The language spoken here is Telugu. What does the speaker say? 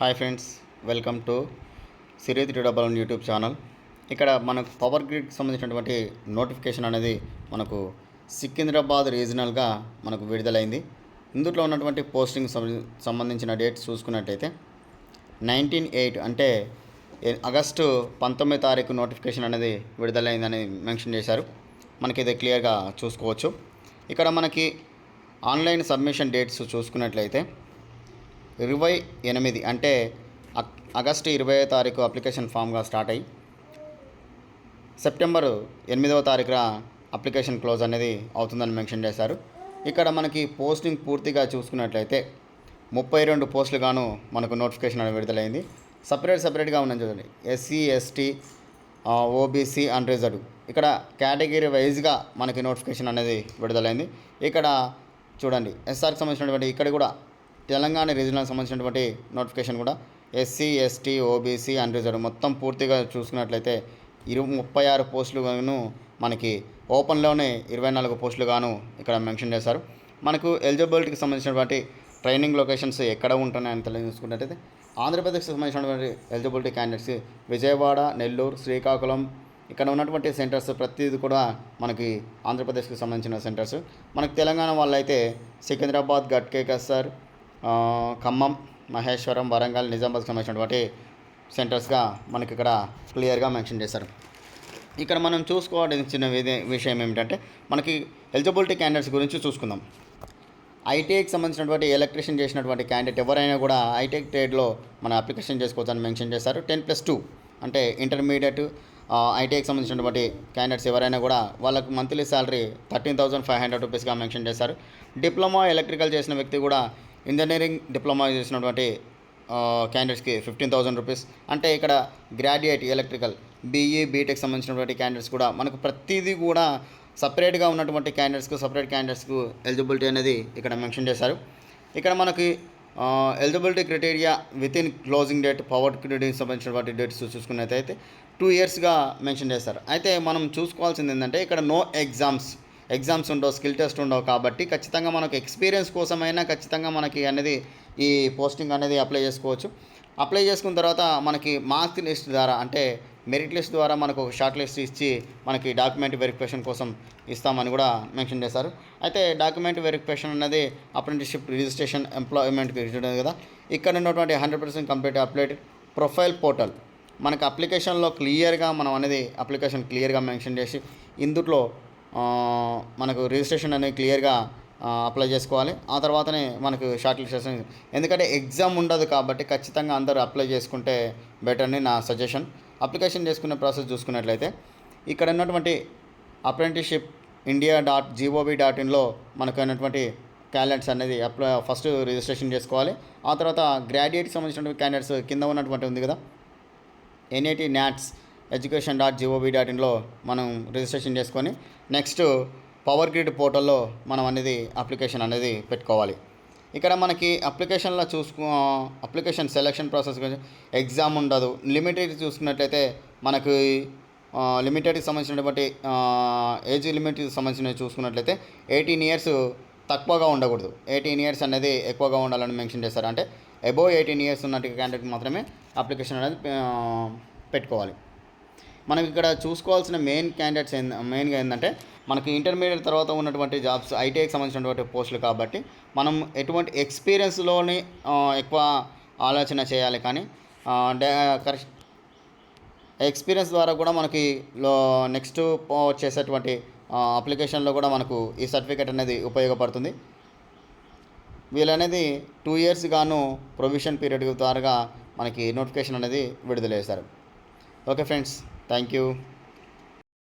హాయ్ ఫ్రెండ్స్ వెల్కమ్ టు సిరీత్ డబల్ వన్ యూట్యూబ్ ఛానల్. ఇక్కడ మనకు పవర్ గ్రిడ్కి సంబంధించినటువంటి నోటిఫికేషన్ అనేది మనకు సికింద్రాబాద్ రీజనల్గా మనకు విడుదలైంది. ఇందులో ఉన్నటువంటి పోస్టింగ్ సంబంధించిన డేట్ చూసుకున్నట్టయితే నైన్టీన్ ఎయిట్ అంటే ఆగస్టు పంతొమ్మిది తారీఖు నోటిఫికేషన్ అనేది విడుదలైందని మెన్షన్ చేశారు. మనకి ఇది క్లియర్గా చూసుకోవచ్చు. ఇక్కడ మనకి ఆన్లైన్ సబ్మిషన్ డేట్స్ చూసుకున్నట్లయితే ఇరవై ఎనిమిది అంటే ఆగస్టు ఇరవై తారీఖు అప్లికేషన్ ఫామ్గా స్టార్ట్ అయ్యి సెప్టెంబర్ ఎనిమిదవ తారీఖున అప్లికేషన్ క్లోజ్ అనేది అవుతుందని మెన్షన్ చేశారు. ఇక్కడ మనకి పోస్టింగ్ పూర్తిగా చూసుకున్నట్లయితే ముప్పై రెండు పోస్టులుగాను మనకు నోటిఫికేషన్ అనేది విడుదలైంది. సపరేట్ సపరేట్గా ఉన్నది చూడండి. ఎస్సీ ఎస్టీ ఓబీసీ అండ్ ఇక్కడ కేటగిరీ వైజ్గా మనకి నోటిఫికేషన్ అనేది విడుదలైంది. ఇక్కడ చూడండి. ఎస్ఆర్కి సంబంధించినటువంటి ఇక్కడ కూడా తెలంగాణ రీజనల్ సంబంధించినటువంటి నోటిఫికేషన్ కూడా ఎస్సీ ఎస్టీ ఓబీసీ అన్రిజర్వ్ మొత్తం పూర్తిగా చూసుకున్నట్లయితే ఇరు ముప్పై ఆరు పోస్టులుగాను మనకి ఓపెన్లోనే ఇరవై నాలుగు పోస్టులుగాను ఇక్కడ మెన్షన్ చేశారు. మనకు ఎలిజిబిలిటీకి సంబంధించినటువంటి ట్రైనింగ్ లొకేషన్స్ ఎక్కడ ఉంటున్నాయని తెలియజేసుకున్నట్టయితే ఆంధ్రప్రదేశ్కి సంబంధించినటువంటి ఎలిజిబిలిటీ క్యాండిడేట్స్ విజయవాడ నెల్లూరు శ్రీకాకుళం ఇక్కడ ఉన్నటువంటి సెంటర్స్ ప్రతిదీ కూడా మనకి ఆంధ్రప్రదేశ్కి సంబంధించిన సెంటర్స్ మనకి తెలంగాణ వాళ్ళైతే సికింద్రాబాద్ గట్కేకసర్ సార్ ఖమ్మం మహేశ్వరం వరంగల్ నిజామాబాద్కి సంబంధించినటువంటి సెంటర్స్గా మనకి ఇక్కడ క్లియర్గా మెన్షన్ చేశారు. ఇక్కడ మనం చూసుకోవాల్సిన విషయం ఏమిటంటే మనకి ఎలిజిబిలిటీ క్యాండిడేట్స్ గురించి చూసుకుందాం. ఐటీఐకి సంబంధించినటువంటి ఎలక్ట్రీషియన్ చేసినటువంటి క్యాండిడేట్ ఎవరైనా కూడా ఐటీఐ ట్రేడ్లో మన అప్లికేషన్ చేసుకోవచ్చని మెన్షన్ చేశారు. టెన్ ప్లస్ టూ అంటే ఇంటర్మీడియట్ ఐటీఐకి సంబంధించినటువంటి క్యాండిడేట్స్ ఎవరైనా కూడా వాళ్ళకు monthly salary thirteen thousand five hundred రూపీస్గా mention చేశారు. డిప్లొమా ఎలక్ట్రికల్ చేసిన వ్యక్తి కూడా ఇంజనీరింగ్ డిప్లొమా చేసినటువంటి క్యాండిడేట్స్కి ఫిఫ్టీన్ థౌసండ్ రూపీస్ అంటే ఇక్కడ గ్రాడ్యుయేట్ ఎలక్ట్రికల్ బీఈ బీటెక్ సంబంధించినటువంటి క్యాండిడేట్స్ కూడా మనకు ప్రతిదీ కూడా సపరేట్గా ఉన్నటువంటి క్యాండిడేట్స్కు సపరేట్ క్యాండిడేట్స్కు ఎలిజిబిలిటీ అనేది ఇక్కడ మెన్షన్ చేశారు. ఇక్కడ మనకి eligibility criteria with in closing date power క్రెడిట్కి సంబంధించినటువంటి డేట్స్ చూసుకున్నట్టయితే టూ ఇయర్స్గా మెన్షన్ చేస్తారు అయితే మనం చూసుకోవాల్సింది ఏంటంటే ఇక్కడ నో ఎగ్జామ్స్ ఎగ్జామ్స్ ఉండవు స్కిల్ టెస్ట్ ఉండవు కాబట్టి ఖచ్చితంగా మనకు ఎక్స్పీరియన్స్ కోసమైనా ఖచ్చితంగా మనకి అనేది ఈ పోస్టింగ్ అనేది అప్లై చేసుకోవచ్చు. అప్లై చేసుకున్న తర్వాత మనకి మార్క్స్ లిస్ట్ ద్వారా అంటే మెరిట్ లిస్ట్ ద్వారా మనకు ఒక షార్ట్ లిస్ట్ ఇచ్చి మనకి డాక్యుమెంట్ వెరిఫికేషన్ కోసం ఇస్తామని కూడా మెన్షన్ చేశారు. అయితే డాక్యుమెంట్ వెరిఫికేషన్ అనేది అప్రెంటిస్షిప్ రిజిస్ట్రేషన్ ఎంప్లాయ్మెంట్కి ఉంటుంది కదా. ఇక్కడ ఉన్నటువంటి hundred percent complete applied profile portal. మనకు అప్లికేషన్లో క్లియర్గా మనం అనేది అప్లికేషన్ క్లియర్గా మెన్షన్ చేసి ఇందులో మనకు రిజిస్ట్రేషన్ అనేది క్లియర్గా అప్లై చేసుకోవాలి. ఆ తర్వాతనే మనకు షార్ట్ లిస్టేషన్ ఎందుకంటే ఎగ్జామ్ ఉండదు కాబట్టి ఖచ్చితంగా అందరూ అప్లై చేసుకుంటే బెటర్ అని నా సజెషన్. అప్లికేషన్ చేసుకునే ప్రాసెస్ చూసుకున్నట్లయితే ఇక్కడ ఉన్నటువంటి apprenticeship India dot GOV dot ఇన్లో మనకు అయినటువంటి క్యాండిడేట్స్ అనేది అప్లై ఫస్ట్ రిజిస్ట్రేషన్ చేసుకోవాలి. ఆ తర్వాత గ్రాడ్యుయేట్కి సంబంధించినటువంటి క్యాండిడేట్స్ కింద ఉన్నటువంటి ఉంది కదా. NIT NATS education dot GOB dot ఇన్లో మనం రిజిస్ట్రేషన్ చేసుకొని నెక్స్ట్ పవర్ గ్రిడ్ పోర్టల్లో మనం అనేది అప్లికేషన్ అనేది పెట్టుకోవాలి. ఇక్కడ మనకి అప్లికేషన్లో చూసుకో అప్లికేషన్ సెలక్షన్ ప్రాసెస్ గురించి ఎగ్జామ్ ఉండదు. లిమిటెడ్ చూసుకున్నట్లయితే మనకి లిమిటెడ్కి సంబంధించినటువంటి ఏజ్ లిమిట్కి సంబంధించినవి చూసుకున్నట్లయితే ఎయిటీన్ ఇయర్స్ తక్కువగా ఉండకూడదు. ఎయిటీన్ ఇయర్స్ అనేది ఎక్కువగా ఉండాలని మెన్షన్ చేస్తారు అంటే అబోవ్ ఎయిటీన్ ఇయర్స్ ఉన్నట్టు క్యాండిడేట్ మాత్రమే అప్లికేషన్ అనేది పెట్టుకోవాలి. మనం ఇక్కడ చూసుకోవాల్సిన మెయిన్ క్యాండిడేట్స్ మెయిన్గా ఏంటంటే మనకి ఇంటర్మీడియట్ తర్వాత ఉన్నటువంటి జాబ్స్ ఐటీఐకి సంబంధించినటువంటి పోస్టులు కాబట్టి మనం ఎటువంటి ఎక్స్పీరియన్స్లోని ఎక్కువ ఆలోచన చేయాలి కానీ కరెక్ట్ ఎక్స్పీరియన్స్ ద్వారా కూడా మనకి లో నెక్స్ట్ చేసేటువంటి అప్లికేషన్లో కూడా మనకు ఈ సర్టిఫికేట్ అనేది ఉపయోగపడుతుంది. వీళ్ళనేది టూ ఇయర్స్ గాను ప్రొవిషన్ పీరియడ్ ద్వారా మనకి నోటిఫికేషన్ అనేది విడుదల చేశారు ఓకే ఫ్రెండ్స్ Thank you.